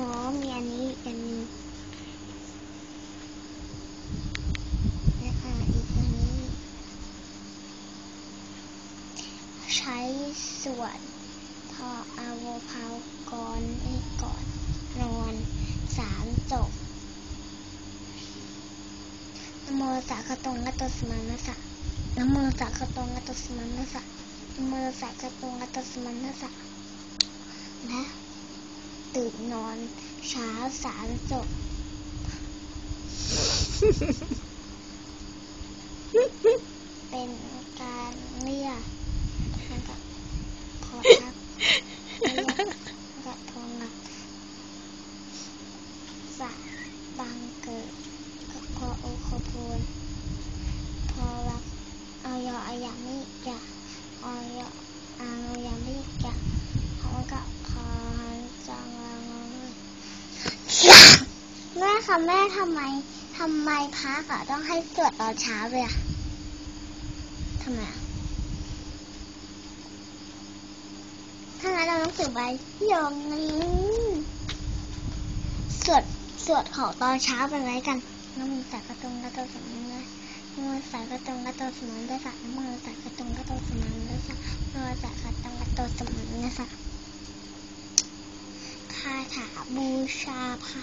อ๋อมีอันนี้อันนึงและอ่าอีกอันนี้ ใช้ส่วนพอเอาโวพาวก่อนนี่ก่อนนอนสามจบนโมสะกะตงกะโตสมานะสะนโมสะกะตงกะโตสมานะสะนโมสะกะตงกะโตสมานะสะและ ตื่นนอนเช้าสามจบ เป็นการเรียกมันก็พอทักเรียกกระทงอะสะบังเกิดก็พอโอโคโพนพอวักเอายอเอายามิจะเอายอเอายามิจะเขาก็คอนจังวังเลยแม่ ค่ะแม่ทำไมทำไมพักอะต้องให้สวดตอนเช้าเลยอะทำไมอะถ้างั้นเราต้องถือใบยองนี้สวดสวดของตอนเช้าไปไว้กันน้ำมือสากระตุงกระโตสมันเลยน้ำมือสากระตุงกระโตสมันด้วยสักน้ำมือสากระตุงกระโตสมันด้วยสักน้ำมือสากระตุงกระโตสมันด้วยสักคาถาบูชาพระ